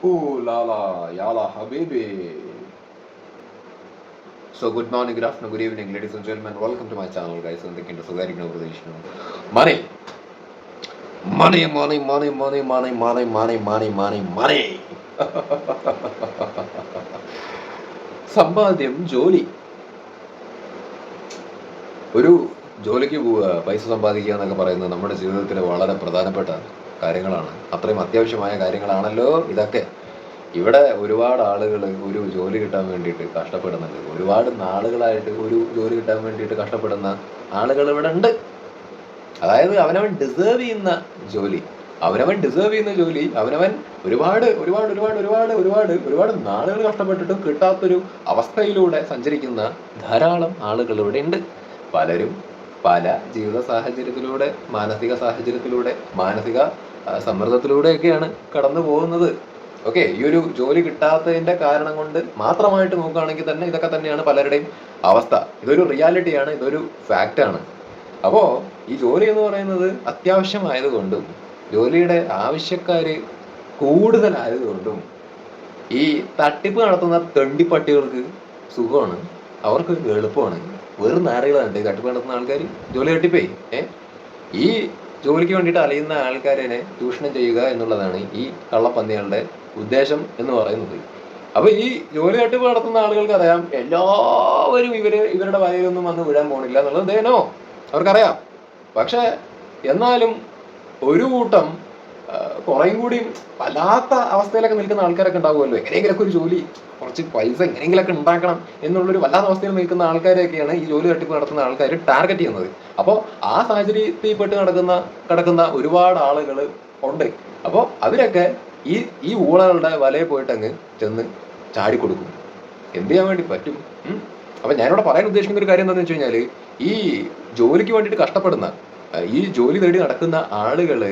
Ooh la la, yala habibi. So good morning, good afternoon, good evening, ladies and gentlemen. Welcome to my channel, guys. എന്തൊക്കെയുണ്ട് സുഖായിരിക്കണം പ്രതീക്ഷിക്കുന്നു മണി മണി മണി മണി മണി മണി മണി മണി മണി മണി മണി സമ്പാദ്യം ജോലി ഒരു ജോലിക്ക് പോവുക പൈസ സമ്പാദിക്കുക എന്നൊക്കെ പറയുന്നത് നമ്മുടെ ജീവിതത്തിൽ വളരെ പ്രധാനപ്പെട്ട കാര്യങ്ങളാണ്. അത്രയും അത്യാവശ്യമായ കാര്യങ്ങളാണല്ലോ ഇതൊക്കെ. ഇവിടെ ഒരുപാട് ആളുകൾ ഒരു ജോലി കിട്ടാൻ വേണ്ടിയിട്ട് കഷ്ടപ്പെടുന്നുണ്ട്. ഒരുപാട് നാളുകളായിട്ട് ഒരു ജോലി കിട്ടാൻ വേണ്ടിയിട്ട് കഷ്ടപ്പെടുന്ന ആളുകൾ ഇവിടെ ഉണ്ട്. അതായത് അവനവൻ ഡിസേർവ് ചെയ്യുന്ന ജോലി. അവനവൻ ഡിസേർവ് ചെയ്യുന്ന ജോലി അവനവൻ ഒരുപാട് ഒരുപാട് ഒരുപാട് ഒരുപാട് ഒരുപാട് ഒരുപാട് നാളുകൾ കഷ്ടപ്പെട്ടിട്ടും കിട്ടാത്തൊരു അവസ്ഥയിലൂടെ സഞ്ചരിക്കുന്ന ധാരാളം ആളുകൾ ഇവിടെ ഉണ്ട്. പലരും പല ജീവിത സാഹചര്യത്തിലൂടെ മാനസിക സാഹചര്യത്തിലൂടെ മാനസിക സമ്മർദ്ദത്തിലൂടെയൊക്കെയാണ് കടന്നു പോകുന്നത്. ഓക്കെ ഈ ഒരു ജോലി കിട്ടാത്തതിന്റെ കാരണം കൊണ്ട് മാത്രമായിട്ട് നോക്കുകയാണെങ്കിൽ തന്നെ ഇതൊക്കെ തന്നെയാണ് പലരുടെയും അവസ്ഥ. ഇതൊരു റിയാലിറ്റിയാണ് ഇതൊരു ഫാക്റ്റാണ്. അപ്പോൾ ഈ ജോലി എന്ന് പറയുന്നത് അത്യാവശ്യമായതുകൊണ്ടും ജോലിയുടെ ആവശ്യക്കാര് കൂടുതലായതുകൊണ്ടും ഈ തട്ടിപ്പ് നടത്തുന്ന തെണ്ടിപ്പട്ടികൾക്ക് സുഖമാണ് അവർക്ക് എളുപ്പമാണ്. വെറും നാരകളാണ് തട്ടിപ്പ് നടത്തുന്ന ആൾക്കാർ ജോലി തട്ടിപ്പേ ഏ? ഈ ജോലിക്ക് വേണ്ടിയിട്ട് അലയുന്ന ആൾക്കാരെ ചൂഷണം ചെയ്യുക എന്നുള്ളതാണ് ഈ കള്ളപ്പന്നികളുടെ ഉദ്ദേശം എന്ന് പറയുന്നത്. അപ്പൊ ഈ ജോലി തട്ടിപ്പ് നടത്തുന്ന ആളുകൾക്ക് അറിയാം എല്ലാവരും ഇവർ ഇവരുടെ വലയിലൊന്നും വന്ന് വീഴാൻ പോണില്ല എന്നുള്ളത് ദേനോ അവർക്കറിയാം. പക്ഷെ എന്നാലും ഒരു കൂട്ടം കുറേയും കൂടി വല്ലാത്ത അവസ്ഥയിലൊക്കെ നിൽക്കുന്ന ആൾക്കാരൊക്കെ ഉണ്ടാവുമല്ലോ. എങ്ങനെയെങ്കിലൊക്കെ ഒരു ജോലി കുറച്ച് പൈസ എങ്ങനെയെങ്കിലൊക്കെ ഉണ്ടാക്കണം എന്നുള്ളൊരു വല്ലാത്ത അവസ്ഥയിൽ നിൽക്കുന്ന ആൾക്കാരെയൊക്കെയാണ് ഈ ജോലി തട്ടിപ്പ് നടത്തുന്ന ആൾക്കാർ ടാർഗറ്റ് ചെയ്യുന്നത്. അപ്പോൾ ആ സാഹചര്യത്തിൽ പെട്ട് നടക്കുന്ന കിടക്കുന്ന ഒരുപാട് ആളുകൾ ഉണ്ട്. അപ്പോൾ അവരൊക്കെ ഈ ഈ ഊളകളുടെ വലയെ പോയിട്ട് അങ്ങ് ചെന്ന് ചാടിക്കൊടുക്കും. എന്ത് ചെയ്യാൻ വേണ്ടി പറ്റും? അപ്പൊ ഞാനിവിടെ പറയാൻ ഉദ്ദേശിക്കുന്ന ഒരു കാര്യം എന്താണെന്ന് വെച്ച് കഴിഞ്ഞാൽ ഈ ജോലിക്ക് വേണ്ടിയിട്ട് കഷ്ടപ്പെടുന്ന ഈ ജോലി തേടി നടക്കുന്ന ആളുകൾ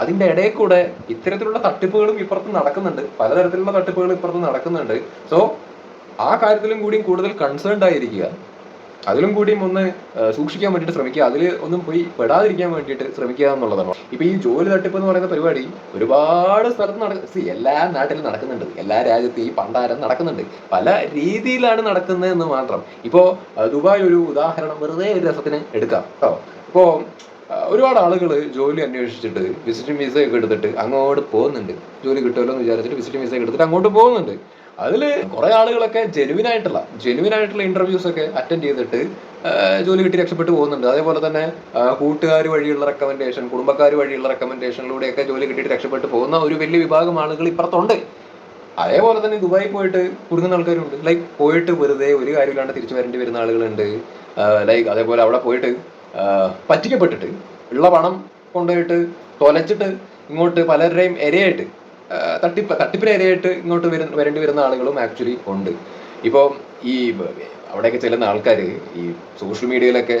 അതിന്റെ ഇടയിൽ കൂടെ ഇത്തരത്തിലുള്ള തട്ടിപ്പുകളും ഇപ്പുറത്ത് നടക്കുന്നുണ്ട്. പലതരത്തിലുള്ള തട്ടിപ്പുകൾ ഇപ്പുറത്ത് നടക്കുന്നുണ്ട്. സോ ആ കാര്യത്തിലും കൂടിയും കൂടുതൽ കൺസേൺഡ് ആയിരിക്കുക. അതിലും കൂടിയും ഒന്ന് സൂക്ഷിക്കാൻ വേണ്ടിയിട്ട് ശ്രമിക്കുക. അതിൽ ഒന്നും പോയി പെടാതിരിക്കാൻ വേണ്ടിയിട്ട് ശ്രമിക്കുക എന്നുള്ളതാണ്. ഇപ്പൊ ഈ ജോലി തട്ടിപ്പ് എന്ന് പറയുന്ന പരിപാടി ഒരുപാട് സ്ഥലത്ത് നട see, എല്ലാ നാട്ടിലും നടക്കുന്നുണ്ട്. എല്ലാ രാജ്യത്തും ഈ പണ്ടാരം നടക്കുന്നുണ്ട്. പല രീതിയിലാണ് നടക്കുന്നത് എന്ന് മാത്രം. ഇപ്പോ ദുബായ് ഒരു ഉദാഹരണം വെറുതെ ഒരു രസത്തിന് എടുക്കാം. കേട്ടോ ഇപ്പോ ഒരുപാട് ആളുകൾ ജോലി അന്വേഷിച്ചിട്ട് വിസിറ്റിംഗ് വിസ ഒക്കെ എടുത്തിട്ട് അങ്ങോട്ട് പോകുന്നുണ്ട്. ജോലി കിട്ടുമല്ലോ എന്ന് വിചാരിച്ചിട്ട് വിസിറ്റിംഗ് വിസ ഒക്കെ എടുത്തിട്ട് അങ്ങോട്ട് പോകുന്നുണ്ട്. അതിൽ കുറെ ആളുകളൊക്കെ ജെനുവിൻ ആയിട്ടുള്ള ജെനുവിൻ ആയിട്ടുള്ള ഇന്റർവ്യൂസ് ഒക്കെ അറ്റൻഡ് ചെയ്തിട്ട് ജോലി കിട്ടി രക്ഷപ്പെട്ടു പോകുന്നുണ്ട്. അതേപോലെ തന്നെ കൂട്ടുകാർ വഴിയുള്ള റെക്കമെൻഡേഷൻ കുടുംബക്കാർ വഴിയുള്ള റെക്കമെൻഡേഷനിലൂടെയൊക്കെ ജോലി കിട്ടിയിട്ട് രക്ഷപ്പെട്ടു പോകുന്ന ഒരു വലിയ വിഭാഗം ആളുകൾ ഇപ്പുറത്തുണ്ട്. അതേപോലെ തന്നെ ദുബായി പോയിട്ട് കുടുങ്ങുന്ന ആൾക്കാരുണ്ട്. ലൈക്ക് പോയിട്ട് വെറുതെ ഒരു കാര്യമില്ലാണ്ട് തിരിച്ചു വരേണ്ടി വരുന്ന ആളുകളുണ്ട്. ലൈക്ക് അതേപോലെ അവിടെ പോയിട്ട് പറ്റിക്കപ്പെട്ടിട്ട് ഉള്ള പണം കൊണ്ടുപോയിട്ട് തൊലച്ചിട്ട് ഇങ്ങോട്ട് പലരുടെയും ഇരയായിട്ട് തട്ടിപ്പ് തട്ടിപ്പിന് ഇരയായിട്ട് ഇങ്ങോട്ട് വരുന്ന വരേണ്ടി വരുന്ന ആളുകളും ആക്ച്വലി ഉണ്ട്. ഇപ്പോൾ ഈ അവിടെയൊക്കെ ചെല്ലുന്ന ആൾക്കാർ ഈ സോഷ്യൽ മീഡിയയിലൊക്കെ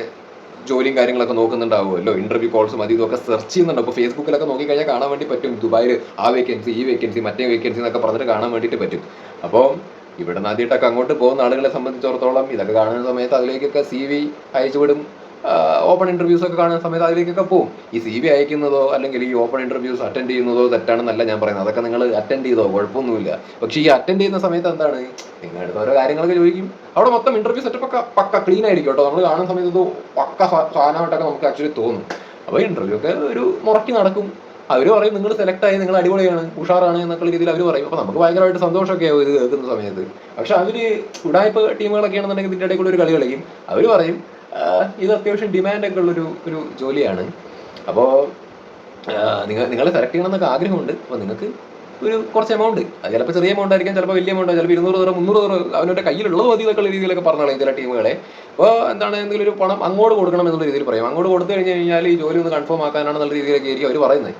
ജോലിയും കാര്യങ്ങളൊക്കെ നോക്കുന്നുണ്ടാവുമല്ലോ. ഇന്റർവ്യൂ കോൾസ് മതി ഇതൊക്കെ സെർച്ച് ചെയ്യുന്നുണ്ട്. അപ്പോൾ ഫേസ്ബുക്കിലൊക്കെ നോക്കിക്കഴിഞ്ഞാൽ കാണാൻ വേണ്ടി പറ്റും. ദുബായിൽ ആ വേക്കൻസി ഈ വേക്കൻസി മറ്റേ വേക്കൻസി എന്നൊക്കെ പറഞ്ഞിട്ട് കാണാൻ വേണ്ടിയിട്ട് പറ്റും. അപ്പോൾ ഇവിടെ നിന്ന് ആദ്യമായിട്ടൊക്കെ അങ്ങോട്ട് പോകുന്ന ആളുകളെ സംബന്ധിച്ചിടത്തോളം ഇതൊക്കെ കാണുന്ന സമയത്ത് അതിലേക്കൊക്കെ സി വി അയച്ചുവിടും. ഓപ്പൺ ഇന്റർവ്യൂസ് ഒക്കെ കാണുന്ന സമയത്ത് അതിലേക്കൊക്കെ പോകും ഈ സി ബി അയക്കുന്നതോ അല്ലെങ്കിൽ ഈ ഓപ്പൺ ഇന്റർവ്യൂസ് അറ്റൻഡ് ചെയ്യുന്നതോ തെറ്റാണെന്നല്ല ഞാൻ പറയുന്നത്. അതൊക്കെ നിങ്ങൾ അറ്റൻഡ് ചെയ്തോ? കുഴപ്പമൊന്നുമില്ല. പക്ഷേ ഈ അറ്റൻഡ് ചെയ്യുന്ന സമയത്ത് എന്താണ്? നിങ്ങളുടെ ഓരോ കാര്യങ്ങളൊക്കെ ചോദിക്കും. അവിടെ മൊത്തം ഇന്റർവ്യൂ സെറ്റപ്പ് ഒക്കെ പക്ക ക്ലീൻ ആയിരിക്കും കേട്ടോ. നമ്മൾ കാണുന്ന സമയത്ത് ഇത് പക്ക സാധനമായിട്ടൊക്കെ നമുക്ക് ആക്ച്വലി തോന്നും. അപ്പോൾ ഇന്റർവ്യൂ ഒക്കെ ഒരു മുറക്കി നടക്കും. അവർ പറയും നിങ്ങൾ സെലക്ട് ആയി നിങ്ങൾ അടിപൊളിയാണ് ഉഷാറാണ് എന്നൊക്കെ രീതിയിൽ അവർ പറയും. അപ്പോൾ നമുക്ക് ഭയങ്കരമായിട്ട് സന്തോഷമൊക്കെ ആവും ഇത് കേൾക്കുന്ന സമയത്ത്. പക്ഷെ അവർ ഉടായ്പ ടീമുകളൊക്കെ ആണെന്നുണ്ടെങ്കിൽ ഇതിന്റെ ഇടയിൽ കൂടെ ഒരു കളി കളിക്കും. അവർ പറയും "ആ, ഇത് അത്യാവശ്യം ഡിമാൻഡൊക്കെ ഉള്ളൊരു ഒരു ജോലിയാണ്. അപ്പോൾ നിങ്ങൾ നിങ്ങൾ സെലക്ട് ചെയ്യണം എന്നൊക്കെ ആഗ്രഹമുണ്ട്. അപ്പോൾ നിങ്ങൾക്ക് ഒരു കുറച്ച് എമൗണ്ട് അത് ചിലപ്പോൾ ചെറിയ എമൗണ്ട് ആയിരിക്കും ചിലപ്പോൾ വലിയ എമൗണ്ട് ചിലപ്പോൾ ഇരുന്നൂറ് തൂറ് മുന്നൂറ് തൂറ് അവനവന്റെ കയ്യിലുള്ളത് മതി എന്നൊക്കെ ഉള്ള രീതിയിലൊക്കെ പറഞ്ഞോളാം ചില ടീമുകളെ. അപ്പോൾ എന്താണ് എന്തെങ്കിലും ഒരു പണം അങ്ങോട്ട് കൊടുക്കണം എന്നുള്ള രീതിയിൽ പറയും. അങ്ങോട്ട് കൊടുത്തു കഴിഞ്ഞ് കഴിഞ്ഞാൽ ഈ ജോലി ഒന്ന് കൺഫേം ആക്കാനാണെന്നുള്ള രീതിയിലൊക്കെ ആയിരിക്കും അവർ പറയുന്നത്.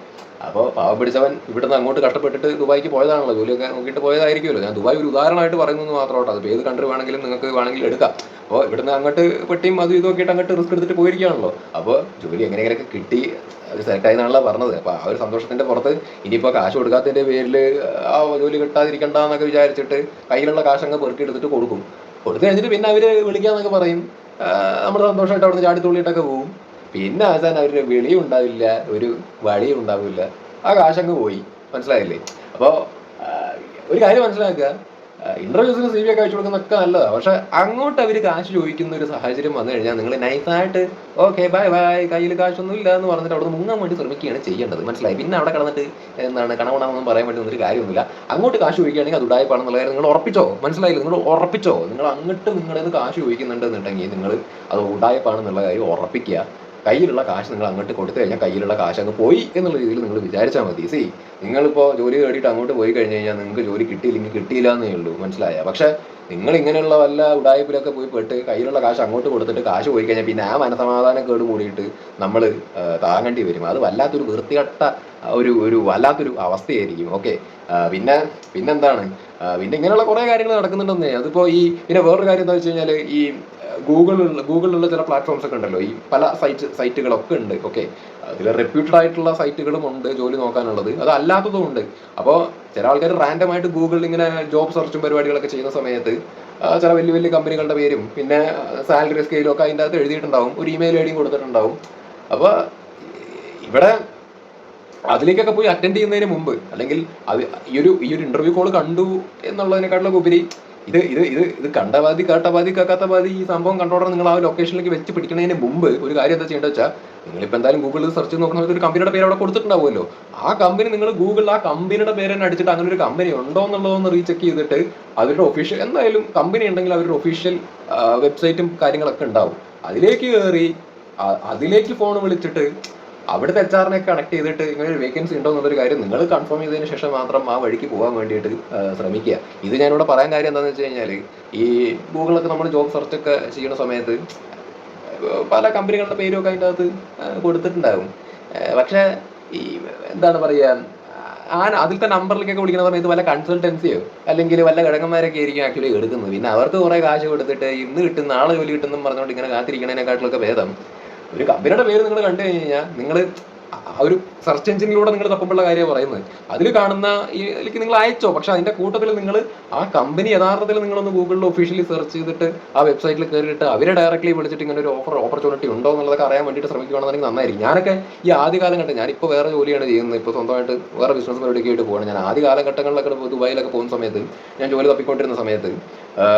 അപ്പോൾ പാവം പിടിച്ചവൻ ഇവിടുന്ന് അങ്ങോട്ട് കഷ്ടപ്പെട്ടിട്ട് ദുബായിക്ക് പോയതാണല്ലോ. ജോലിയൊക്കെ നോക്കിയിട്ട് പോയതായിരിക്കുമല്ലോ. ഞാൻ ദുബായ് ഒരു ഉദാഹരണമായിട്ട് പറയുന്നത് മാത്രം കേട്ടോ അത് ഏത് കൺട്രി വേണമെങ്കിലും നിങ്ങൾക്ക് വേണമെങ്കിൽ എടുക്കാം. അപ്പോൾ ഇവിടുന്ന് അങ്ങോട്ട് പെട്ടിയും അതും ഇതും ഒക്കെ ആയിട്ട് അങ്ങോട്ട് റിസ്ക് എടുത്തിട്ട് പോയിരിക്കുകയാണല്ലോ. അപ്പോൾ ജോലി എങ്ങനെയൊക്കെ കിട്ടി അത് സെലക്ട് ആയെന്നാണല്ലോ പറഞ്ഞത്. അപ്പോൾ ആ ഒരു സന്തോഷത്തിന്റെ പുറത്ത് ഇനിയിപ്പോൾ കാശ് കൊടുക്കാത്തതിന്റെ പേരിൽ ആ ജോലി കിട്ടാതിരിക്കണ്ട എന്നൊക്കെ വിചാരിച്ചിട്ട് കയ്യിലുള്ള കാശ് അങ്ങ് പെറുക്കി എടുത്തിട്ട് കൊടുക്കും. കൊടുത്തു കഴിഞ്ഞിട്ട് പിന്നെ അവർ വിളിക്കാന്നൊക്കെ പറയും. നമ്മൾ സന്തോഷമായിട്ട് അവിടെ നിന്ന് ചാടി തുള്ളിയിട്ടൊക്കെ പോകും പിന്നെ അവസാനം അവരുടെ വെളിയും ഉണ്ടാവില്ല ഒരു വഴിയും ഉണ്ടാവില്ല. ആ കാശങ്ങ് പോയി. മനസ്സിലായില്ലേ? അപ്പോൾ ഒരു കാര്യം മനസ്സിലാക്കുക. ഇന്റർവ്യൂസിന് സി വി ഒക്കെ അയച്ചു കൊടുക്കുന്നൊക്കെ നല്ലതാണ് പക്ഷെ അങ്ങോട്ട് അവർ കാശ് ചോദിക്കുന്ന ഒരു സാഹചര്യം വന്നു കഴിഞ്ഞാൽ നിങ്ങൾ നൈസായിട്ട് ഓക്കെ ബൈ ബൈ കയ്യിൽ കാശൊന്നും ഇല്ല എന്ന് പറഞ്ഞിട്ട് അവിടെ മുങ്ങാൻ വേണ്ടി ശ്രമിക്കുകയാണ് ചെയ്യേണ്ടത്. മനസ്സിലായി? പിന്നെ അവിടെ കടന്നിട്ട് എന്താണ് കണവണമെന്ന് പറയാൻ വേണ്ടി ഒരു കാര്യമൊന്നുമില്ല. അങ്ങോട്ട് കാശ് ചോദിക്കുകയാണെങ്കിൽ അത് ഉടായ്പാണെന്നുള്ള കാര്യം നിങ്ങൾ ഉറപ്പിച്ചോ? മനസ്സിലായില്ല? നിങ്ങൾ ഉറപ്പിച്ചോ? നിങ്ങൾ അങ്ങോട്ട് നിങ്ങളുടെ കാശ് ചോദിക്കുന്നുണ്ട് എന്നുണ്ടെങ്കിൽ നിങ്ങൾ അത് ഉടായ്പാണെന്നുള്ള കാര്യം ഉറപ്പിക്കുക. കയ്യിലുള്ള കാശ് നിങ്ങൾ അങ്ങോട്ട് കൊടുത്തു കഴിഞ്ഞാൽ കയ്യിലുള്ള കാശ് അങ്ങ് പോയി എന്നുള്ള രീതിയിൽ നിങ്ങൾ വിചാരിച്ചാൽ മതി. സി നിങ്ങളിപ്പോൾ ജോലി തേടിയിട്ട് അങ്ങോട്ട് പോയി കഴിഞ്ഞ് കഴിഞ്ഞാൽ നിങ്ങൾക്ക് ജോലി കിട്ടിയില്ലെങ്കിൽ കിട്ടിയില്ല എന്നേ ഉള്ളൂ. മനസ്സിലായ? പക്ഷേ നിങ്ങൾ ഇങ്ങനെയുള്ള വല്ല ഉടായ്പിലൊക്കെ പോയി പെട്ട് കയ്യിലുള്ള കാശ് അങ്ങോട്ട് കൊടുത്തിട്ട് കാശ് പോയി കഴിഞ്ഞാൽ പിന്നെ ആ മനസമാധാനം കേട് കൂടിയിട്ട് നമ്മൾ താങ്ങേണ്ടി വരും. അത് വല്ലാത്തൊരു വൃത്തികെട്ട ഒരു ഒരു വല്ലാത്തൊരു അവസ്ഥയായിരിക്കും. ഓക്കെ പിന്നെ പിന്നെന്താണ്? പിന്നെ ഇങ്ങനെയുള്ള കുറേ കാര്യങ്ങൾ നടക്കുന്നുണ്ടെന്നേ. അതിപ്പോൾ ഈ പിന്നെ വേറൊരു കാര്യം എന്താ വെച്ച് കഴിഞ്ഞാൽ ഈ ഗൂഗിളിലുള്ള ഗൂഗിളിലുള്ള ചില പ്ലാറ്റ്ഫോംസ് ഒക്കെ ഉണ്ടല്ലോ. ഈ പല സൈറ്റ് സൈറ്റുകളൊക്കെ ഉണ്ട്. ഓക്കെ അതിൽ റെപ്യൂട്ടഡ് ആയിട്ടുള്ള സൈറ്റുകളും ഉണ്ട് ജോലി നോക്കാനുള്ളത്. അത് അല്ലാത്തതും ഉണ്ട്. അപ്പോൾ ചില ആൾക്കാർ റാൻഡം ആയിട്ട് ഗൂഗിളിൽ ഇങ്ങനെ ജോബ് സെർച്ചും പരിപാടികളൊക്കെ ചെയ്യുന്ന സമയത്ത് ചില വലിയ വലിയ കമ്പനികളുടെ പേരും പിന്നെ സാലറി സ്കെയിലും ഒക്കെ അതിന്റെ അകത്ത് എഴുതിയിട്ടുണ്ടാവും. ഒരു ഇമെയിൽ ഐ ഡിയും കൊടുത്തിട്ടുണ്ടാവും. അപ്പോൾ ഇവിടെ അതിലേക്കൊക്കെ പോയി അറ്റൻഡ് ചെയ്യുന്നതിന് മുമ്പ് അല്ലെങ്കിൽ അത് ഈ ഒരു ഈ ഒരു ഇന്റർവ്യൂ കോൾ കണ്ടു എന്നുള്ളതിനെക്കാട്ടിലൊക്കെ ഉപരി ഇത് ഇത് ഇത് ഇത് കണ്ട പാതി കേട്ട കേൾക്കാത്ത ഈ സംഭവം കണ്ടോടെ നിങ്ങൾ ആ ലൊക്കേഷനിലേക്ക് വെച്ച് പിടിക്കുന്നതിന് മുമ്പ് ഒരു കാര്യം എന്താ ചെയ്യേണ്ടത് വെച്ചാൽ നിങ്ങളിപ്പോൾ എന്തായാലും ഗൂഗിളിൽ സെർച്ച് നോക്കുന്ന ഒരു കമ്പനിയുടെ പേര് അവിടെ കൊടുത്തിട്ടുണ്ടാവുമല്ലോ. ആ കമ്പനി നിങ്ങൾ ഗൂഗിളിൽ ആ കമ്പനിയുടെ പേര് തന്നെ അടിച്ചിട്ട് അങ്ങനെ ഒരു കമ്പനി ഉണ്ടോ എന്നുള്ളതൊന്ന് റീചെക്ക് ചെയ്തിട്ട് അവരുടെ ഒഫീഷ്യൽ എന്തായാലും കമ്പനി ഉണ്ടെങ്കിൽ അവരുടെ ഒഫീഷ്യൽ വെബ്സൈറ്റും കാര്യങ്ങളൊക്കെ ഉണ്ടാവും. അതിലേക്ക് കയറി അതിലേക്ക് ഫോൺ വിളിച്ചിട്ട് അവിടുത്തെ എച്ച് ആറിനെ കണക്ട് ചെയ്തിട്ട് ഇങ്ങനെ ഒരു വേക്കൻസി ഉണ്ടോ എന്നുള്ളൊരു കാര്യം നിങ്ങൾ കൺഫേം ചെയ്തതിന് ശേഷം മാത്രം ആ വഴിക്ക് പോകാൻ വേണ്ടിയിട്ട് ശ്രമിക്കുക. ഇത് ഞാനിവിടെ പറയാൻ കാര്യം എന്താണെന്ന് വെച്ച് കഴിഞ്ഞാൽ ഈ ഗൂഗിളൊക്കെ നമ്മൾ ജോബ് സെർച്ച് ഒക്കെ ചെയ്യുന്ന സമയത്ത് പല കമ്പനികളുടെ പേരൊക്കെ അതിന്റെ അകത്ത് കൊടുത്തിട്ടുണ്ടാകും. പക്ഷെ ഈ എന്താണ് പറയുക ആ അതിലത്തെ നമ്പറിലേക്കൊക്കെ വിളിക്കുന്ന സമയത്ത് വല്ല കൺസൾട്ടൻസിയോ അല്ലെങ്കിൽ വല്ല കിഴങ്ങന്മാരൊക്കെ ആയിരിക്കും ആക്ച്വലി എടുക്കുന്നത്. പിന്നെ അവർക്ക് കുറേ കാശ് കൊടുത്തിട്ട് ഇന്ന് കിട്ടും നാളെ ജോലി കിട്ടുന്നു പറഞ്ഞുകൊണ്ട് ഇങ്ങനെ കാത്തിരിക്കണതിനെക്കാട്ടിലൊക്കെ ഭേദം. ഒരു കമ്പനിയുടെ പേര് നിങ്ങൾ കണ്ടു കഴിഞ്ഞ് കഴിഞ്ഞാൽ നിങ്ങൾ ഒരു സെർച്ച് എഞ്ചിനിലൂടെ നിങ്ങൾ തപ്പുമ്പോഴുള്ള കാര്യമാണ് പറയുന്നത്. അതിൽ കാണുന്ന ഇതിലേക്ക് നിങ്ങൾ അയച്ചോ. പക്ഷെ അതിന്റെ കൂട്ടത്തിൽ നിങ്ങൾ ആ കമ്പനി യഥാർത്ഥത്തിൽ നിങ്ങളൊന്ന് ഗൂഗിളിൽ ഒഫീഷ്യലി സെർച്ച് ചെയ്തിട്ട് ആ വെബ്സൈറ്റിൽ കയറിയിട്ട് അവരെ ഡയറക്റ്റ്ലി വിളിച്ചിട്ട് ഇങ്ങനെ ഒരു ഓഫർ ഓപ്പർച്യൂണിറ്റി ഉണ്ടോ എന്നുള്ളതൊക്കെ അറിയാൻ വേണ്ടിയിട്ട് ശ്രമിക്കുകയാണെന്നുണ്ടെങ്കിൽ നന്നായിരിക്കും. ഞാനൊക്കെ ഈ ആദ്യ കാലഘട്ടം ഞാനിപ്പോൾ വേറെ ജോലിയാണ് ചെയ്യുന്നത്. ഇപ്പോൾ സ്വന്തമായിട്ട് വേറെ ബിസിനസ് പരിപാടിയൊക്കെ ആയിട്ട് പോകണം ഞാൻ ആദ്യ കാലഘട്ടങ്ങളിലൊക്കെ ദുബായിലൊക്കെ പോകുന്ന സമയത്ത് ഞാൻ ജോലി തപ്പിക്കൊണ്ടിരുന്ന സമയത്ത്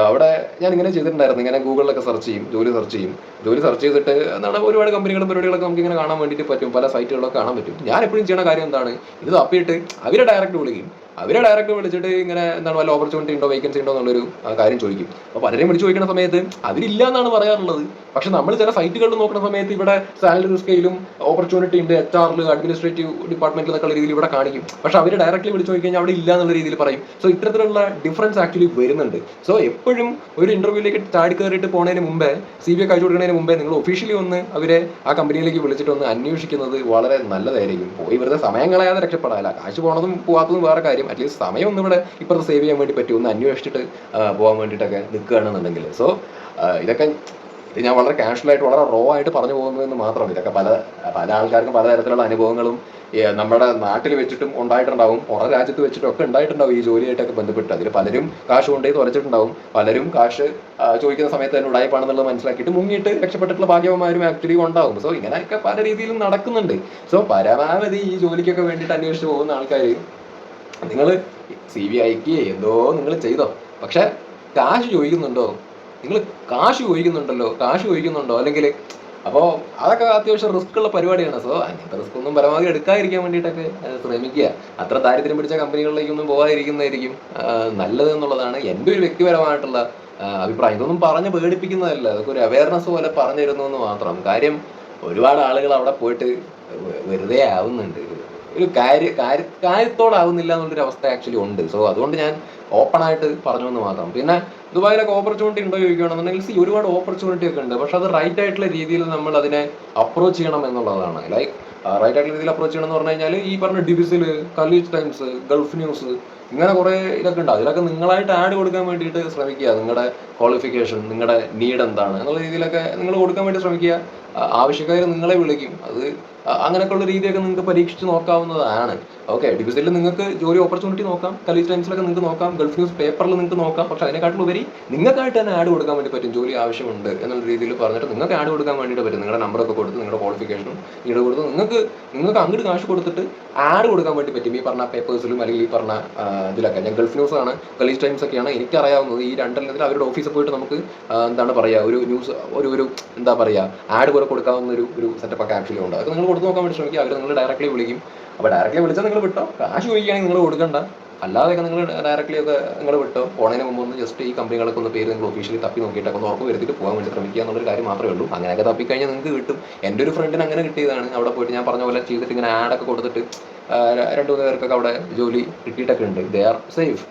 അവിടെ ഞാൻ ഇങ്ങനെ ചെയ്തിട്ടുണ്ടായിരുന്നു. ഇങ്ങനെ ഗൂഗിളിലൊക്കെ സെർച്ച് ചെയ്യും ജോലി സെർച്ച് ചെയ്യും. ജോലി സെർച്ച് ചെയ്തിട്ട് എന്താണ് ഒരുപാട് കമ്പനികളും പരിപാടികളൊക്കെ നമുക്ക് ഇങ്ങനെ കാണാൻ വേണ്ടിയിട്ട് പറ്റും. പല സൈറ്റുകളൊക്കെ കാണാൻ പറ്റും. ഞാൻ എപ്പോഴും ചെയ്യണ കാര്യം എന്താണ്? ഇത് തപ്പിയിട്ട് അവരെ ഡയറക്റ്റ് വിളിക്കും. അവരെ ഡയറക്റ്റ് വിളിച്ചിട്ട് ഇങ്ങനെ എന്താണ് വല്ല ഓപ്പർച്യൂണിറ്റി ഉണ്ടോ വേക്കൻസി ഉണ്ടോ എന്നുള്ളൊരു കാര്യം ചോദിക്കും. അപ്പോൾ പലരെയും വിളിച്ചു ചോദിക്കുന്ന സമയത്ത് അതിലില്ല എന്നാണ് പറയാറുള്ളത്. പക്ഷെ നമ്മൾ ചില സൈറ്റുകളിൽ നോക്കുന്ന സമയത്ത് ഇവിടെ സാലറി സ്കെയിലും ഓപ്പർച്യൂണിറ്റി ഉണ്ട് എച്ച് ആറിൽ അഡ്മിനിസ്ട്രേറ്റീവ് ഡിപ്പാർട്ട്മെന്റിൽ എന്നൊക്കെ രീതിയിൽ ഇവിടെ കാണിക്കും. പക്ഷെ അവർ ഡയറക്റ്റ്ലി വിളിച്ചു കഴിഞ്ഞാൽ അവിടെ ഇല്ല എന്നുള്ള രീതിയിൽ പറയും. സോ ഇത്തരത്തിലുള്ള ഡിഫറൻസ് ആക്ച്വലി വരുന്നുണ്ട്. സോ എപ്പോഴും ഒരു ഇന്റർവ്യൂവിലേക്ക് ചാടി കയറിയിട്ട് പോണതിന് മുമ്പേ സി ബി ഐ അയച്ചു കൊടുക്കുന്നതിന് മുമ്പേ നിങ്ങൾ ഒഫീഷ്യലി ഒന്ന് അവരെ ആ കമ്പനിയിലേക്ക് വിളിച്ചിട്ട് ഒന്ന് അന്വേഷിക്കുന്നത് വളരെ നല്ലതായിരിക്കും. പോയി വെറുതെ സമയം കളയാതെ രക്ഷപ്പെടാല്ല കാശ് പോണതും പോകാത്തതും വേറെ കാര്യം. അറ്റ്ലീസ്റ്റ് സമയം ഒന്ന് ഇവിടെ ഇപ്പുറത്ത് സേവ് ചെയ്യാൻ വേണ്ടി പറ്റും ഒന്ന് അന്വേഷിച്ചിട്ട് പോകാൻ വേണ്ടിയിട്ടൊക്കെ നിൽക്കുകയാണെന്നുണ്ടെങ്കിൽ. സോ ഇതൊക്കെ ഇത് ഞാൻ വളരെ കാഷ്വൽ ആയിട്ട് വളരെ റോ ആയിട്ട് പറഞ്ഞു പോകുന്നതെന്ന് മാത്രം ഇതൊക്കെ പല പല ആൾക്കാർക്കും പലതരത്തിലുള്ള അനുഭവങ്ങളും നമ്മുടെ നാട്ടിൽ വെച്ചിട്ടും ഉണ്ടായിട്ടുണ്ടാവും. പുറം രാജ്യത്ത് വെച്ചിട്ടും ഒക്കെ ഉണ്ടായിട്ടുണ്ടാവും ഈ ജോലിയായിട്ടൊക്കെ ബന്ധപ്പെട്ട്. അതിൽ പലരും കാശ് കൊണ്ടുപോയി തുറച്ചിട്ടുണ്ടാവും പലരും കാശ് ചോദിക്കുന്ന സമയത്ത് തന്നെ ഉടായ്പാണെന്നുള്ളത് മനസ്സിലാക്കിയിട്ട് മുങ്ങിയിട്ട് രക്ഷപ്പെട്ടിട്ടുള്ള ഭാഗ്യവന്മാരും ആക്ച്വലി ഉണ്ടാവും. സോ ഇങ്ങനെയൊക്കെ പല രീതിയിലും നടക്കുന്നുണ്ട്. സോ പരമാവധി ഈ ജോലിക്കൊക്കെ വേണ്ടിയിട്ട് അന്വേഷിച്ച് പോകുന്ന ആൾക്കാർ നിങ്ങൾ സി ബി ഐക്ക് എന്തോ നിങ്ങൾ ചെയ്തോ. പക്ഷേ കാശ് ചോദിക്കുന്നുണ്ടോ? നിങ്ങൾ കാശ് ചോദിക്കുന്നുണ്ടല്ലോ. കാശ് ചോദിക്കുന്നുണ്ടോ? അല്ലെങ്കിൽ അപ്പോൾ അതൊക്കെ അത്യാവശ്യം റിസ്ക് ഉള്ള പരിപാടിയാണ്. സോ അങ്ങനത്തെ റിസ്ക് ഒന്നും പരമാവധി എടുക്കാതിരിക്കാൻ വേണ്ടിയിട്ടൊക്കെ ശ്രമിക്കുക. അത്ര ദാരിദ്ര്യം പിടിച്ച കമ്പനികളിലേക്കൊന്നും പോകാതിരിക്കുന്നതായിരിക്കും നല്ലത് എന്നുള്ളതാണ് എന്റെ ഒരു വ്യക്തിപരമായിട്ടുള്ള അഭിപ്രായം. ഇതൊന്നും പറഞ്ഞ് പേടിപ്പിക്കുന്നതല്ല. അതൊക്കെ ഒരു അവയർനെസ് പോലെ പറഞ്ഞു തരുന്നു എന്ന് മാത്രം. കാര്യം ഒരുപാട് ആളുകൾ അവിടെ പോയിട്ട് വെറുതെ ആവുന്നുണ്ട്. ഒരു കാര്യ കാര്യ കാര്യത്തോടാവുന്നില്ല എന്നുള്ളൊരു അവസ്ഥ ആക്ച്വലി ഉണ്ട്. സോ അതുകൊണ്ട് ഞാൻ ഓപ്പൺ ആയിട്ട് പറഞ്ഞു എന്ന് മാത്രം. പിന്നെ ദുബായിലൊക്കെ ഓപ്പർച്യൂണിറ്റി ഉണ്ടോ ചോദിക്കുകയാണെന്നുണ്ടെങ്കിൽ സി ഒരുപാട് ഓപ്പർച്യൂണിറ്റി ഒക്കെ ഉണ്ട്. പക്ഷെ അത് റൈറ്റ് ആയിട്ടുള്ള രീതിയിൽ നമ്മൾ അതിനെ അപ്രോച്ച് ചെയ്യണം എന്നുള്ളതാണ്. ലൈക്ക് റൈറ്റ് ആയിട്ടുള്ള രീതിയിൽ അപ്രോച്ച് ചെയ്യണം എന്ന് പറഞ്ഞു കഴിഞ്ഞാൽ ഈ പറഞ്ഞ ഡിബിസിൽ കലീജ് ടൈംസ് ഗൾഫ് ന്യൂസ് ഇങ്ങനെ കുറേ ഇതൊക്കെ ഉണ്ട്. അതിലൊക്കെ നിങ്ങളായിട്ട് ആഡ് കൊടുക്കാൻ വേണ്ടിയിട്ട് ശ്രമിക്കുക. നിങ്ങളുടെ ക്വാളിഫിക്കേഷൻ നിങ്ങളുടെ നീഡ് എന്താണ് എന്നുള്ള രീതിയിലൊക്കെ നിങ്ങൾ കൊടുക്കാൻ വേണ്ടി ശ്രമിക്കുക. ആവശ്യക്കാർ നിങ്ങളെ വിളിക്കും. അത് അങ്ങനെയൊക്കെയുള്ള രീതിയൊക്കെ നിങ്ങൾക്ക് പരീക്ഷിച്ച് നോക്കാവുന്നതാണ്. ഓക്കെ ഡിവിസിൽ നിങ്ങൾക്ക് ജോലി ഓപ്പർച്യൂണിറ്റി നോക്കാം കലീസ് ടൈംസിലൊക്കെ നിങ്ങൾക്ക് നോക്കാം ഗൾഫ് ന്യൂസ് പേപ്പറിൽ നിങ്ങൾക്ക് നോക്കാം പക്ഷെ അതിനെക്കാട്ടിൽ ഉപരി നിങ്ങൾക്കായിട്ട് തന്നെ ആഡ് കൊടുക്കാൻ വേണ്ടി പറ്റും ജോലി ആവശ്യമുണ്ട് എന്നുള്ള രീതിയിൽ പറഞ്ഞിട്ട് നിങ്ങൾക്ക് ആഡ് കൊടുക്കാൻ വേണ്ടിയിട്ട് പറ്റും. നിങ്ങളുടെ നമ്പറൊക്കെ കൊടുത്ത് നിങ്ങളുടെ ക്വാളിഫിക്കേഷനും നിങ്ങളുടെ കൊടുത്ത് നിങ്ങൾക്ക് നിങ്ങൾക്ക് അങ്ങോട്ട് കാശ് കൊടുത്തിട്ട് ആഡ് കൊടുക്കാൻ വേണ്ടി പറ്റും. ഈ പറഞ്ഞ പേപ്പേഴ്സിലും അല്ലെങ്കിൽ ഈ പറഞ്ഞ ഇതിലൊക്കെ. ഞാൻ ഗൾഫ് ന്യൂസ് ആണ് കലീസ് ടൈംസ് ഒക്കെയാണ് എനിക്കറിയാവുന്നത്. ഈ രണ്ടെണ്ണത്തിൽ അവരുടെ ഓഫീസിൽ പോയിട്ട് നമുക്ക് എന്താണ് പറയുക ഒരു ന്യൂസ് ഒരു ഒരു എന്താ പറയുക ആഡ് പോലെ കൊടുക്കാവുന്ന ഒരു ഒരു സെറ്റപ്പ് ഒക്കെ ആക്ച്വലി ഉണ്ട്. അതൊക്കെ നിങ്ങൾ കൊടുത്ത് നോക്കാൻ വേണ്ടി ശ്രമിക്കുക. അവർ നിങ്ങൾ ഡയറക്റ്റ്ലി വിളിക്കും. അപ്പോൾ ഡയറക്റ്റ്ലി വിളിച്ചാൽ നിങ്ങൾ വിട്ടോ? കാശ് ചോദിക്കുകയാണെങ്കിൽ നിങ്ങൾ കൊടുക്കണ്ട. അല്ലാതെ നിങ്ങൾ ഡയറക്റ്റ്ലി ഒക്കെ നിങ്ങൾ വിട്ടോ? പോണതിന് മുമ്പ് ഒന്ന് ജസ്റ്റ് ഈ കമ്പനികളൊക്കെ ഒന്ന് പേര് നിങ്ങൾ ഒഫീഷ്യലി തപ്പി നോക്കിയിട്ട് ഒന്ന് ഉറപ്പ് വരുത്തിയിട്ട് പോകാൻ വേണ്ടി ശ്രമിക്കുക എന്നുള്ളൊരു കാര്യം മാത്രമേ ഉള്ളൂ. അങ്ങനെയൊക്കെ തപ്പിക്കഴിഞ്ഞാൽ നിങ്ങൾക്ക് കിട്ടും. എന്റെ ഒരു ഫ്രണ്ടിന് അങ്ങനെ കിട്ടിയതാണ്. അവിടെ പോയിട്ട് ഞാൻ പറഞ്ഞ പോലെ ചെയ്തിട്ട് ഇങ്ങനെ ആഡൊക്കെ കൊടുത്തിട്ട് രണ്ട് മൂന്ന് പേർക്കൊക്കെ അവിടെ ജോലി കിട്ടിയിട്ടൊക്കെ ഉണ്ട്. ദേ ആർ സേഫ്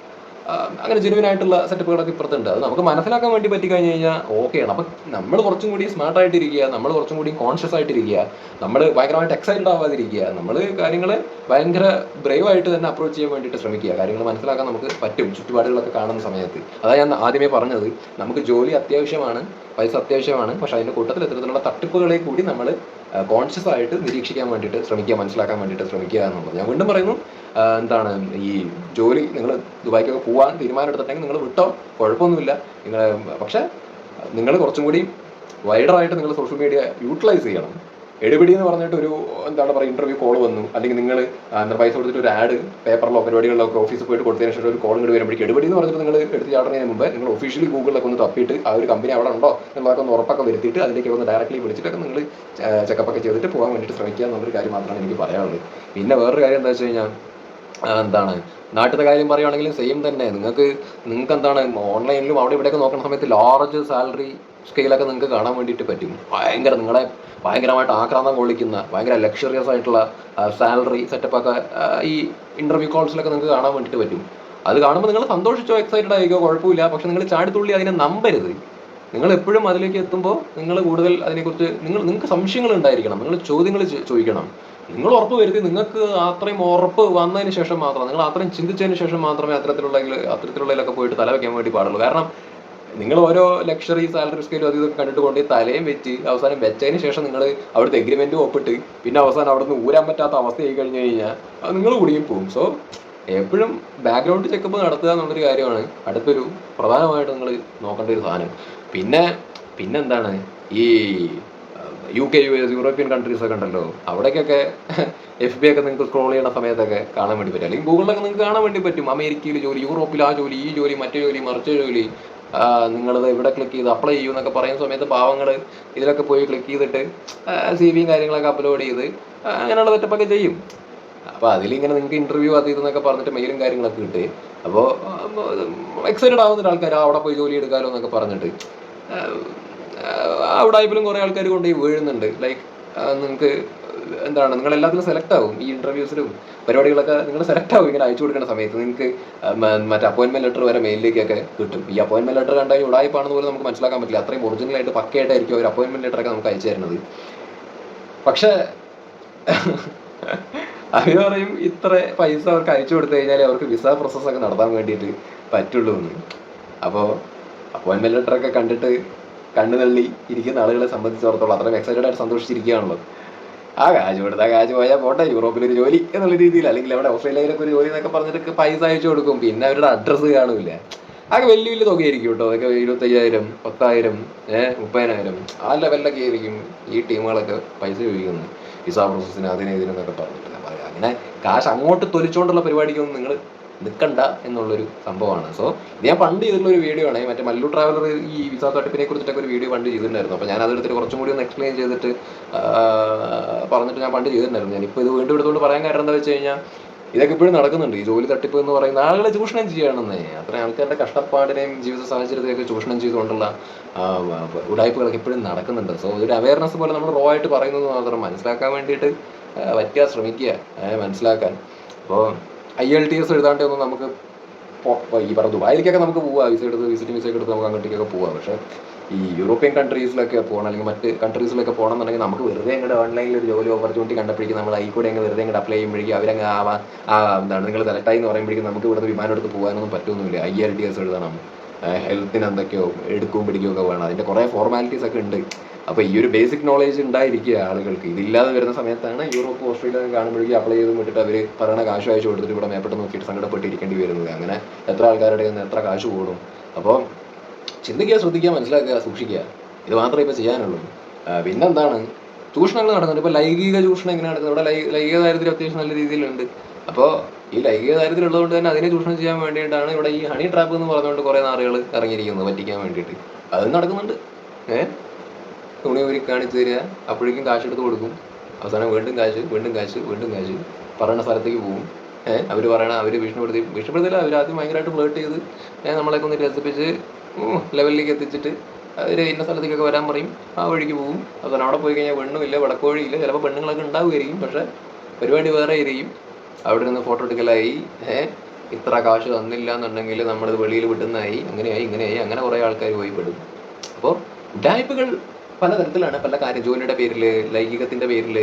അങ്ങനെ ജെനുവിൻ ആയിട്ടുള്ള സെറ്റപ്പുകളൊക്കെ ഇപ്പുറത്തുണ്ട്. അത് നമുക്ക് മനസ്സിലാക്കാൻ വേണ്ടി പറ്റി കഴിഞ്ഞ് കഴിഞ്ഞാൽ ഓക്കെയാണ് അപ്പം നമ്മൾ കുറച്ചും കൂടി സ്മാർട്ട് ആയിട്ടിരിക്കുക നമ്മൾ കുറച്ചും കൂടി കോൺഷ്യസ് ആയിട്ടിരിക്കുക നമ്മൾ ഭയങ്കരമായിട്ട് എക്സൈറ്റഡ് ആവാതിരിക്കുക നമ്മൾ കാര്യങ്ങൾ ഭയങ്കര ബ്രേവ് ആയിട്ട് തന്നെ അപ്രോച്ച് ചെയ്യാൻ വേണ്ടിയിട്ട് ശ്രമിക്കുക. കാര്യങ്ങൾ മനസ്സിലാക്കാൻ നമുക്ക് പറ്റും ചുറ്റുപാടുകളൊക്കെ കാണുന്ന സമയത്ത്. അതാണ് ഞാൻ ആദ്യമേ പറഞ്ഞത്. നമുക്ക് ജോലി അത്യാവശ്യമാണ് പൈസ അത്യാവശ്യമാണ് പക്ഷെ അതിന്റെ കൂട്ടത്തിൽ ഇത്തരത്തിലുള്ള തട്ടിപ്പുകളെ കൂടി നമ്മൾ കോൺഷ്യസ് ആയിട്ട് നിരീക്ഷിക്കാൻ വേണ്ടിയിട്ട് ശ്രമിക്കുക മനസ്സിലാക്കാൻ വേണ്ടിയിട്ട് ശ്രമിക്കുക എന്നുള്ളത്. ഞാൻ വീണ്ടും പറയുന്നു എന്താണ് ഈ ജോലി നിങ്ങൾ ദുബായിക്കൊക്കെ പോകാൻ തീരുമാനം എടുത്തിട്ടെങ്കിൽ നിങ്ങൾ വിട്ടോ കുഴപ്പമൊന്നുമില്ല. നിങ്ങൾ പക്ഷേ നിങ്ങൾ കുറച്ചും കൂടി വൈഡറായിട്ട് നിങ്ങൾ സോഷ്യൽ മീഡിയ യൂട്ടിലൈസ് ചെയ്യണം. എടുപിടി എന്ന് പറഞ്ഞിട്ട് ഒരു എന്താണ് പറയുക ഇന്റർവ്യൂ കോൾ വന്നു. അല്ലെങ്കിൽ നിങ്ങൾ എന്താ പൈസ കൊടുത്തിട്ട് ഒരു ആഡ് പേപ്പറിലോ പരിപാടികളിലോ ഒക്കെ ഓഫീസിൽ പോയിട്ട് കൊടുത്തതിന് ശേഷം ഒരു കോൾ ഇങ്ങോട്ട് വരുമ്പോഴേക്കും എടുപടി എന്ന് പറഞ്ഞിട്ട് നിങ്ങൾ എടുത്ത് ചാടുന്നതിന് മുമ്പ് നിങ്ങൾ ഒഫീഷ്യലി ഗൂഗിളിലൊക്കെ ഒന്ന് തപ്പിയിട്ട് ആ ഒരു കമ്പനി അവിടെ ഉണ്ടോ എന്നുള്ളതൊക്കെ ഒന്ന് ഉറപ്പൊക്കെ വരുത്തിയിട്ട് അതിലേക്ക് ഒന്ന് ഡയറക്റ്റ്ലി വിളിച്ചിട്ടൊക്കെ നിങ്ങൾ ചെക്കപ്പൊക്കെ ചെയ്തിട്ട് പോകാൻ വേണ്ടിയിട്ട് ശ്രമിക്കുക എന്നുള്ളൊരു കാര്യം മാത്രമാണ് എനിക്ക് പറയാനുള്ളത്. പിന്നെ വേറൊരു കാര്യം എന്താ വെച്ച് കഴിഞ്ഞാൽ എന്താണ് നാട്ടിലത്തെ കാര്യം പറയുകയാണെങ്കിലും സെയിം തന്നെ. നിങ്ങൾക്ക് നിങ്ങൾക്ക് എന്താണ് ഓൺലൈനിലും അവിടെ ഇവിടെയൊക്കെ നോക്കുന്ന സമയത്ത് ലാർജ് സാലറി സ്കെയിലൊക്കെ നിങ്ങൾക്ക് കാണാൻ വേണ്ടിയിട്ട് പറ്റും. ഭയങ്കര നിങ്ങളെ ഭയങ്കരമായിട്ട് ആക്രാന്തം കൊള്ളിക്കുന്ന ഭയങ്കര ലക്ഷറിയസ് ആയിട്ടുള്ള സാലറി സെറ്റപ്പൊക്കെ ഈ ഇന്റർവ്യൂ കോൾസിലൊക്കെ നിങ്ങൾക്ക് കാണാൻ വേണ്ടിയിട്ട് പറ്റും. അത് കാണുമ്പോൾ നിങ്ങൾ സന്തോഷിച്ചോ എക്സൈറ്റഡ് ആയിക്കോ കുഴപ്പമില്ല. പക്ഷെ നിങ്ങൾ ചാടിത്തുള്ളി അതിനെ നമ്പരുത്. നിങ്ങൾ എപ്പോഴും അതിലേക്ക് എത്തുമ്പോൾ നിങ്ങൾ കൂടുതൽ അതിനെക്കുറിച്ച് നിങ്ങൾ നിങ്ങൾക്ക് സംശയങ്ങൾ ഉണ്ടായിരിക്കണം. നിങ്ങൾ ചോദ്യങ്ങൾ ചോദിക്കണം. നിങ്ങൾ ഉറപ്പ് വരുത്തി നിങ്ങൾക്ക് അത്രയും ഉറപ്പ് വന്നതിന് ശേഷം മാത്രം നിങ്ങൾ അത്രയും ചിന്തിച്ചതിന് ശേഷം മാത്രമേ അത്തരത്തിലുള്ള അത്തരത്തിലുള്ളതിലൊക്കെ പോയിട്ട് തല വെക്കാൻ വേണ്ടി പാടുള്ളൂ. കാരണം നിങ്ങൾ ഓരോ ലക്ഷറി സാലറി സ്കെയിലും അത് ഇതൊക്കെ കണ്ടിട്ട് കൊണ്ട് തലയും വെച്ച് അവസാനം വെച്ചതിന് ശേഷം നിങ്ങൾ അവിടുത്തെ എഗ്രിമെന്റും ഒപ്പിട്ട് പിന്നെ അവസാനം അവിടുന്ന് ഊരാൻ പറ്റാത്ത അവസ്ഥയായി കഴിഞ്ഞു കഴിഞ്ഞാൽ അത് നിങ്ങൾ കുടുങ്ങി പോകും. സോ എപ്പോഴും ബാക്ക്ഗ്രൗണ്ട് ചെക്കപ്പ് നടത്തുക എന്നുള്ളൊരു കാര്യമാണ് അടുത്തൊരു പ്രധാനമായിട്ട് നിങ്ങൾ നോക്കേണ്ട ഒരു സാധനം. പിന്നെ പിന്നെന്താണ്? ഈ U K U S European countries ഒക്കെ ഉണ്ടല്ലോ. അവിടേക്കൊക്കെ എഫ് ബി ഒക്കെ നിങ്ങൾക്ക് സ്ക്രോൾ ചെയ്യുന്ന സമയത്തൊക്കെ കാണാൻ വേണ്ടി പറ്റും. അല്ലെങ്കിൽ ഗൂഗിളിലൊക്കെ നിങ്ങൾക്ക് കാണാൻ വേണ്ടി പറ്റും. അമേരിക്കയിൽ ജോലി യൂറോപ്പിൽ ആ ജോലി ഈ ജോലി മറ്റേ ജോലി മറിച്ച ജോലി. നിങ്ങളത് ഇവിടെ ക്ലിക്ക് ചെയ്ത് അപ്ലൈ ചെയ്യൂ എന്നൊക്കെ പറയുന്ന സമയത്ത് പാവങ്ങൾ ഇതിലൊക്കെ പോയി ക്ലിക്ക് ചെയ്തിട്ട് സി വിയും കാര്യങ്ങളൊക്കെ അപ്ലോഡ് ചെയ്ത് അങ്ങനെയുള്ള സെറ്റപ്പൊക്കെ ചെയ്യും. അപ്പോൾ അതിലിങ്ങനെ നിങ്ങൾക്ക് ഇന്റർവ്യൂ അത് ഇതെന്നൊക്കെ പറഞ്ഞിട്ട് മെയിലും കാര്യങ്ങളൊക്കെ കിട്ടി അപ്പോൾ എക്സൈറ്റഡ് ആവുന്ന ആൾക്കാർ അവിടെ പോയി ജോലി എടുക്കാമല്ലോ എന്നൊക്കെ പറഞ്ഞിട്ട് അവിടെ ആയപ്പോലും കുറേ ആൾക്കാർ കൊണ്ടുപോയി വീഴുന്നുണ്ട്. ലൈക്ക് നിങ്ങൾക്ക് എന്താണ് നിങ്ങൾ എല്ലാത്തിലും സെലക്ട് ആവും. ഈ ഇന്റർവ്യൂസിലും പരിപാടികളൊക്കെ നിങ്ങൾ സെലക്ട് ആവും ഇങ്ങനെ അയച്ചു കൊടുക്കുന്ന സമയത്ത്. നിങ്ങൾക്ക് മറ്റേ അപ്പോയിൻമെന്റ് ലെറ്റർ വരെ മെയിലിലേക്കൊക്കെ കിട്ടും. ഈ അപ്പോയിൻമെന്റ് ലെറ്റർ കണ്ടാൽ ഉടായ്പാണെന്ന് പോലും നമുക്ക് മനസ്സിലാക്കാൻ പറ്റില്ല. അത്രയും ഒറിജിനൽ ആയിട്ട് പക്കയായിട്ടായിരിക്കും ഒരു ലെറ്റർ ഒക്കെ നമുക്ക് അയച്ചു തരുന്നത്. പക്ഷേ അവർ പറയും ഇത്ര പൈസ അവർക്ക് അയച്ചു കൊടുത്തു കഴിഞ്ഞാൽ അവർക്ക് വിസ പ്രോസസ് ഒക്കെ നടത്താൻ വേണ്ടിയിട്ട് പറ്റുള്ളൂ എന്ന് അപ്പോൾ ലെറ്റർ ഒക്കെ കണ്ടിട്ട് കണ്ണു തള്ളി ഇരിക്കുന്ന ആളുകളെ സംബന്ധിച്ചിടത്തോളം അത്രയും എക്സൈറ്റഡ് ആയിട്ട് സന്തോഷിച്ചിരിക്കുകയാണല്ലോ ആ കാശ് കൊടുത്ത കാശ് പോയാൽ പോട്ടെ യൂറോപ്പിൽ ഒരു ജോലി എന്നുള്ള രീതിയിൽ അല്ലെങ്കിൽ അവിടെ ഓസ്ട്രേലിയയിലൊക്കെ ഒരു ജോലി എന്നൊക്കെ പറഞ്ഞിട്ട് പൈസ അയച്ചു കൊടുക്കും. പിന്നെ അവരുടെ അഡ്രസ്സ് കാണൂല അതൊക്കെ വലിയ വലിയ തുകയായിരിക്കും കേട്ടോ. അതൊക്കെ ഇരുപത്തയ്യായിരം പത്തായിരം ഏഹ് മുപ്പതിനായിരം ആ ലെവലിലൊക്കെ ആയിരിക്കും ഈ ടീമുകളൊക്കെ പൈസ ചോദിക്കുന്നത്. വിസ പ്രോസസ്സിന് അതിന് ഇതിനെന്നൊക്കെ പറഞ്ഞിട്ട്. അങ്ങനെ കാശ് അങ്ങോട്ട് തൊലിച്ചുകൊണ്ടുള്ള പരിപാടിക്കൊന്നും നിങ്ങൾ നിൽക്കണ്ട എന്നുള്ളൊരു സംഭവമാണ്. സോ ഇത് ഞാൻ പണ്ട് ചെയ്തിട്ടുള്ള ഒരു വീഡിയോ ആണ്. മറ്റേ മല്ലു ട്രാവലർ ഈ വിസ തട്ടിപ്പിനെ കുറിച്ചിട്ടൊക്കെ ഒരു വീഡിയോ പണ്ട് ചെയ്തിട്ടുണ്ടായിരുന്നു. അപ്പോൾ ഞാൻ അതെടുത്തിട്ട് കുറച്ചും കൂടി ഒന്ന് എക്സ്പ്ലെയിൻ ചെയ്തിട്ട് പറഞ്ഞിട്ട് ഞാൻ പണ്ട് ചെയ്തിട്ടുണ്ടായിരുന്നു. ഞാനിപ്പോൾ ഇത് വീണ്ടും എടുത്തുകൊണ്ട് പറയാൻ കാരണം എന്താ വെച്ച് കഴിഞ്ഞാൽ ഇതൊക്കെ ഇപ്പോഴും നടക്കുന്നുണ്ട്. ഈ ജോലി തട്ടിപ്പ് എന്ന് പറയുന്ന ആളുകളെ ചൂഷണം ചെയ്യണമെന്നേ അത്ര ആൾക്കാരുടെ കഷ്ടപ്പാടിനെയും ജീവിത സാഹചര്യത്തെയൊക്കെ ചൂഷണം ചെയ്തുകൊണ്ടുള്ള ഉടായ്പകളൊക്കെ ഇപ്പോഴും നടക്കുന്നുണ്ട്. സോ ഒരു അവയർനെസ് പോലെ നമ്മൾ റോ ആയിട്ട് പറയുന്നത് മാത്രം മനസ്സിലാക്കാൻ വേണ്ടിയിട്ട് പറ്റുക ശ്രമിക്കുക മനസ്സിലാക്കാൻ. അപ്പോൾ ഐ എൽ ടി എസ് എഴുതാണ്ട് ഒന്നും നമുക്ക് ഈ പറഞ്ഞ ദുബായിലേക്കൊക്കെ നമുക്ക് പോവാം. വിസ എടുത്ത് വിസിറ്റ് വിസ എടുത്ത് നമുക്ക് അങ്ങോട്ടേക്കൊക്കെ പോവാം. പക്ഷേ ഈ യൂറോപ്യൻ കൺട്രീസിലൊക്കെ പോകണം അല്ലെങ്കിൽ മറ്റ് കൺട്രീസിലൊക്കെ പോകണം എന്നുണ്ടെങ്കിൽ നമുക്ക് വെറുതെ അങ്ങോട്ട് ഓൺലൈനിൽ ഒരു ജോലി ഓപ്പർച്യൂണിറ്റി കണ്ടപ്പോഴേക്കും നമ്മൾ അതിൽ കൂടെ അങ്ങ് വെറുതെ അങ്ങോട്ട് അപ്ലൈ ചെയ്യുമ്പോഴേക്കും അവരങ്ങ് ആ എന്താണ് നിങ്ങൾ സെലക്ടായി എന്ന് പറയുമ്പോഴേക്കും നമുക്ക് ഇവിടുന്ന് വിമാനം എടുത്ത് പോകാനൊന്നും പറ്റുമൊന്നുമില്ല ഐ എൽ ടി എസ് എഴുതണം. ഹെൽത്തിന് എന്തൊക്കെയോ എടുക്കുകയും പിടിക്കുകയും ഒക്കെ വേണം. അതിന്റെ കുറേ ഫോർമാലിറ്റീസ് ഒക്കെ ഉണ്ട്. അപ്പോൾ ഈ ഒരു ബേസിക് നോളേജ് ഉണ്ടായിരിക്കുക ആളുകൾക്ക്. ഇതില്ലാതെ വരുന്ന സമയത്താണ് യൂറോപ്പ് ഓസ്ട്രേലിയ കാണുമ്പോഴേക്കും അപ്ലൈ ചെയ്ത് വിട്ടിട്ട് അവർ പറയണ കാശ് അയച്ചു കൊടുത്തിട്ട് ഇവിടെ മേപ്പെട്ട് നോക്കിയിട്ട് സങ്കടപ്പെട്ടിരിക്കേണ്ടി വരുന്നത്. അങ്ങനെ എത്ര ആൾക്കാരുടെ നിന്ന് എത്ര കാശ് കൂടും. അപ്പോൾ ചിന്തിക്കുക ശ്രദ്ധിക്കുക മനസ്സിലാക്കുക സൂക്ഷിക്കുക. ഇത് മാത്രമേ ഇപ്പോൾ ചെയ്യാനുള്ളൂ. പിന്നെന്താണ്? ചൂഷണങ്ങൾ നടക്കുന്നുണ്ട്. ഇപ്പോൾ ലൈംഗിക ചൂഷണം എങ്ങനെ നടക്കുന്നത് ഇവിടെ ലൈംഗിക ദാരിദ്ര്യം അത്യാവശ്യം നല്ല രീതിയിലുണ്ട്. അപ്പോൾ ഈ ലൈംഗിക ദാരിദ്ര്യം ഉള്ളതുകൊണ്ട് തന്നെ അതിനെ ചൂഷണം ചെയ്യാൻ വേണ്ടിയിട്ടാണ് ഇവിടെ ഈ ഹണി ട്രാപ്പ് എന്ന് പറഞ്ഞുകൊണ്ട് കുറേ നാറുകൾ ഇറങ്ങിയിരിക്കുന്നത് പറ്റിക്കാൻ വേണ്ടിയിട്ട്. അത് നടക്കുന്നുണ്ട്. ഏഹ് തുണി ഒരു കാണിച്ചു തരിക. അപ്പോഴേക്കും കാശ് എടുത്ത് കൊടുക്കും. അവസാനം വീണ്ടും കാശ് വീണ്ടും കാശ് വീണ്ടും കാശ് പറയുന്ന സ്ഥലത്തേക്ക് പോകും ഏഹ് അവർ പറയണ അവർ ഭീഷണിപ്പെടുത്തി ഭീഷണിപ്പെടുത്തില്ല അവർ ആദ്യം ഭയങ്കരമായിട്ട് ഫ്ലേട്ട് ചെയ്ത് നമ്മളെയൊക്കെ ഒന്ന് രസിപ്പിച്ച് ലെവലിലേക്ക് എത്തിച്ചിട്ട് അവർ ഇന്ന സ്ഥലത്തേക്കൊക്കെ വരാൻ പറയും. ആ വഴിക്ക് പോകും അവസാനം അവിടെ പോയി കഴിഞ്ഞാൽ പെണ്ണുമില്ല വടക്കോഴിയില്ല. ചിലപ്പോൾ പെണ്ണുങ്ങളൊക്കെ ഉണ്ടാവുമായിരിക്കും പക്ഷേ പരിപാടി വേറെ ആയിരിക്കും. അവിടെ നിന്ന് ഫോട്ടോ എടുക്കലായി. ഏഹ് ഇത്ര കാശ് തന്നില്ല എന്നുണ്ടെങ്കിൽ നമ്മളിത് വെളിയിൽ വിട്ടുന്നതായി അങ്ങനെയായി ഇങ്ങനെയായി അങ്ങനെ കുറേ ആൾക്കാർ പോയി പെടും. അപ്പോൾ ഉഡായിപ്പുകൾ പലതരത്തിലാണ് പല കാര്യം ജോലിയുടെ പേരിൽ ലൈംഗികത്തിന്റെ പേരിൽ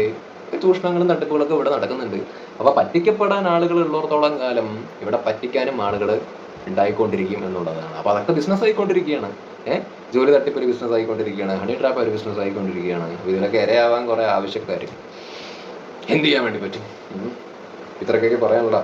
ചൂഷണങ്ങളും തട്ടിപ്പുകളൊക്കെ ഇവിടെ നടക്കുന്നുണ്ട്. അപ്പോൾ പറ്റിക്കപ്പെടാൻ ആളുകൾ ഉള്ളിടത്തോളം കാലം ഇവിടെ പറ്റിക്കാനും ആളുകൾ ഉണ്ടായിക്കൊണ്ടിരിക്കും എന്നുള്ളതാണ്. അപ്പോൾ അതൊക്കെ ബിസിനസ് ആയിക്കൊണ്ടിരിക്കുകയാണ്. ഏഹ് ജോലി തട്ടിപ്പ് ഒരു ബിസിനസ് ആയിക്കൊണ്ടിരിക്കുകയാണ്. ഹണി ട്രാപ്പ് ഒരു ബിസിനസ് ആയിക്കൊണ്ടിരിക്കുകയാണ്. ഇതിനൊക്കെ ഇരയാവാൻ കുറേ ആവശ്യക്കാർ എന്ത് ചെയ്യാൻ വേണ്ടി പറ്റും? ഇത്രക്കൊക്കെ പറയാനുള്ള